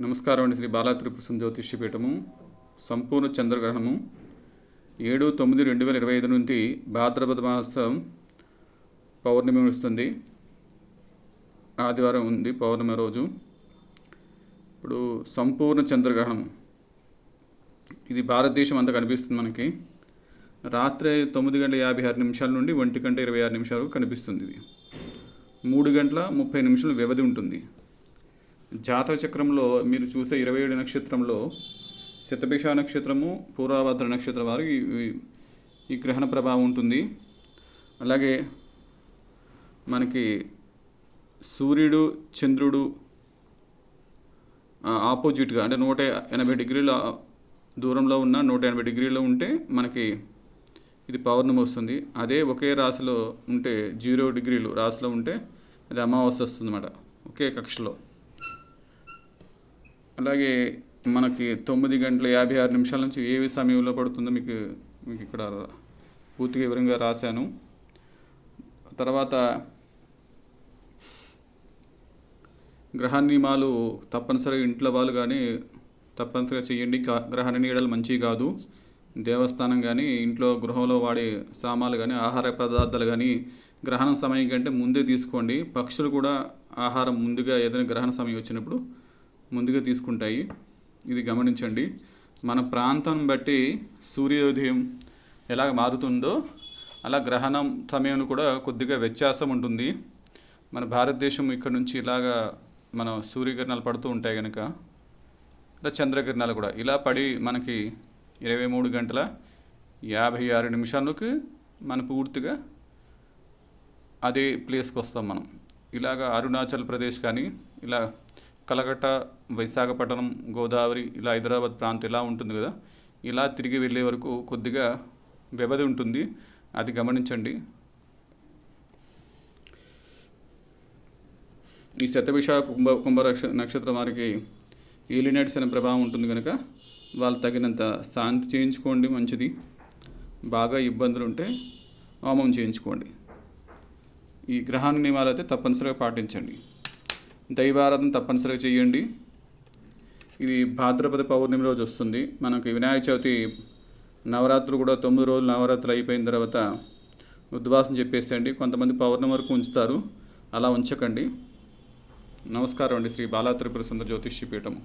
నమస్కారం అండి శ్రీ బాలా త్రిపుర జ్యోతిష్యపీఠము సంపూర్ణ చంద్రగ్రహణము ఏడు తొమ్మిది రెండు వేల ఇరవై ఐదు నుండి భాద్రపద మాసం పౌర్ణమి వస్తుంది. ఆదివారం ఉంది పౌర్ణమి రోజు. ఇప్పుడు సంపూర్ణ చంద్రగ్రహణం. ఇది భారతదేశం అంతా కనిపిస్తుంది మనకి. రాత్రి తొమ్మిది గంటల యాభై ఆరు నిమిషాల నుండి ఒంటి గంట ఇరవై ఆరు నిమిషాలు కనిపిస్తుంది ఇది. మూడు గంటల ముప్పై నిమిషాల వ్యవధి ఉంటుంది. జాతక చక్రంలో మీరు చూసే ఇరవై ఏడు నక్షత్రంలో శతభిష నక్షత్రము పూర్వభద్ర నక్షత్రం వారు ఈ- గ్రహణ ప్రభావం ఉంటుంది. అలాగే మనకి సూర్యుడు చంద్రుడు ఆపోజిట్గా అంటే నూట ఎనభై డిగ్రీల దూరంలో ఉన్న నూట ఎనభై డిగ్రీలో ఉంటే మనకి ఇది పౌర్ణమి వస్తుంది. అదే ఒకే రాశిలో ఉంటే జీరో డిగ్రీలు రాశిలో ఉంటే అది అమావాస్య వస్తుంది అన్నమాట ఒకే కక్షలో. అలాగే మనకి తొమ్మిది గంటల యాభై ఆరు నిమిషాల నుంచి ఏవి సమయంలో పడుతుందో మీకు మీకు ఇక్కడ పూర్తిగా వివరంగా రాశాను. తర్వాత గ్రహ నియమాలు తప్పనిసరిగా ఇంట్లో వాళ్ళు కానీ తప్పనిసరిగా చేయండి గ్రహణ నీడలు మంచివి కాదు. దేవస్థానం కానీ ఇంట్లో గృహంలో వాడే సామాన్లు కానీ ఆహార పదార్థాలు కానీ గ్రహణం సమయం కంటే ముందే తీసుకోండి. పక్షులు కూడా ఆహారం ముందుగా ఏదైనా గ్రహణ సమయం వచ్చినప్పుడు ముందుగా తీసుకుంటాయి. ఇది గమనించండి. మన ప్రాంతం బట్టి సూర్యోదయం ఎలా మారుతుందో అలా గ్రహణం సమయం కూడా కొద్దిగా వ్యత్యాసం ఉంటుంది. మన భారతదేశం ఇక్కడ నుంచి ఇలాగా మన సూర్యకిరణాలు పడుతూ ఉంటాయి కనుక ఇలా చంద్రకిరణాలు కూడా. ఇలా పడి మనకి ఇరవై మూడు గంటల యాభై ఆరు నిమిషాలకు మన పూర్తిగా అదే ప్లేస్కి వస్తాం మనం. ఇలాగ అరుణాచల్ ప్రదేశ్ కానీ ఇలా కలకట్ట విశాఖపట్నం గోదావరి ఇలా హైదరాబాద్ ప్రాంతం ఇలా ఉంటుంది కదా. ఇలా తిరిగి వెళ్ళే వరకు కొద్దిగా వ్యవధి ఉంటుంది. అది గమనించండి. ఈ శతభిష కుంభ కుంభ నక్షత్రం వారికి ఏలినట్స్ అనే ప్రభావం ఉంటుంది కనుక వాళ్ళు తగినంత శాంతి చేయించుకోండి మంచిది. బాగా ఇబ్బందులు ఉంటే హోమం చేయించుకోండి. ఈ గ్రహాన్ని నియమాలు అయితే తప్పనిసరిగా పాటించండి. దైవారాధన తప్పనిసరిగా చేయండి. ఇది భాద్రపద పౌర్ణమి రోజు వస్తుంది. మనకి వినాయక చవితి నవరాత్రులు కూడా తొమ్మిది రోజులు నవరాత్రులు అయిపోయిన తర్వాత ఉద్వాసం చెప్పేసేయండి. కొంతమంది పౌర్ణమి వరకు ఉంచుతారు. అలా ఉంచకండి. నమస్కారం అండి. శ్రీ బాలా త్రిపుర సుందర జ్యోతిష్య పీఠం